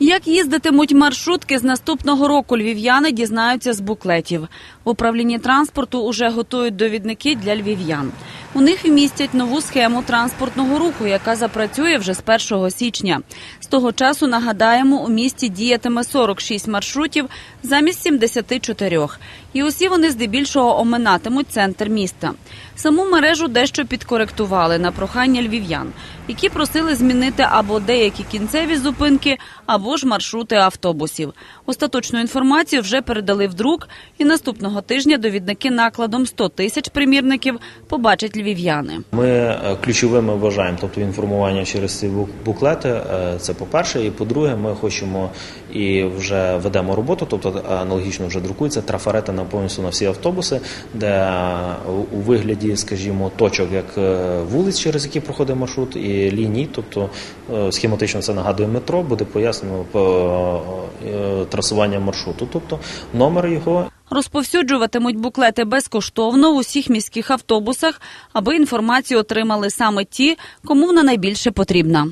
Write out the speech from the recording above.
Як їздитимуть маршрутки з наступного року, львів'яни дізнаються з буклетів. В управлінні транспорту уже готують довідники для львів'ян. У них вмістять нову схему транспортного руху, яка запрацює вже з 1 січня. З того часу, нагадаємо, у місті діятиме 46 маршрутів замість 74. І усі вони здебільшого оминатимуть центр міста. Саму мережу дещо підкоректували на прохання львів'ян, які просили змінити або деякі кінцеві зупинки, або ж маршрути автобусів. Остаточну інформацію вже передали в друк, і наступного тижня довідники накладом 100 тисяч примірників побачать львів'яни. Ми е, ключовими вважаємо, тобто інформування через ці бук- буклети. е, Це по-перше, і по-друге, ми хочемо і вже ведемо роботу, тобто аналогічно вже друкується трафарети на повністю на всі автобуси, де е, у- вигляді, скажімо, точок, як е, вулиць, через які проходить маршрут, і ліній, тобто е, схематично це нагадує метро, буде пояснено по е, трасування маршруту, тобто номер його Розповсюджуватимуть буклети безкоштовно в усіх міських автобусах, аби інформацію отримали саме ті, кому вона найбільше потрібна.